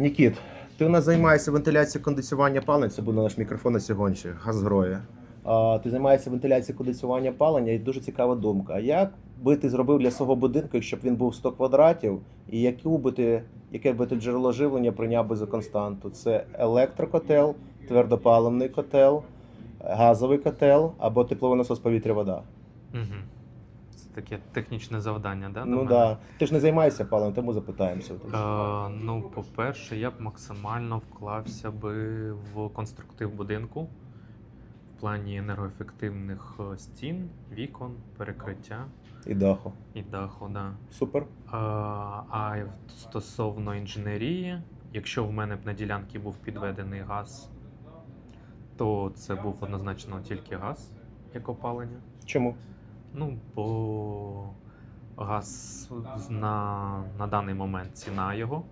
Нікіт, ти у нас займаєшся вентиляцією кондиціювання палення, це буде наш мікрофон на сьогодні, газгрої. А, ти займаєшся вентиляцією кондиціювання палення і дуже цікава думка. Як би ти зробив для свого будинку, якщо б він був 100 квадратів, і яку би ти, яке би ти джерело живлення прийняв би за константу? Це електрокотел, твердопаливний котел, газовий котел або тепловий насос повітря вода. Угу. Таке технічне завдання, да? до ну мене? да. Ти ж не займаєшся паленням, тому запитаємося. Е, ну, по-перше, я б максимально вклався би в конструктив будинку в плані енергоефективних е, стін, вікон, перекриття І даху. і даху. Да. Супер. Е, а стосовно інженерії, якщо в мене б на ділянці був підведений газ, то це був однозначно тільки газ як опалення. Чому? Ну, бо газ на, на даний момент ціна його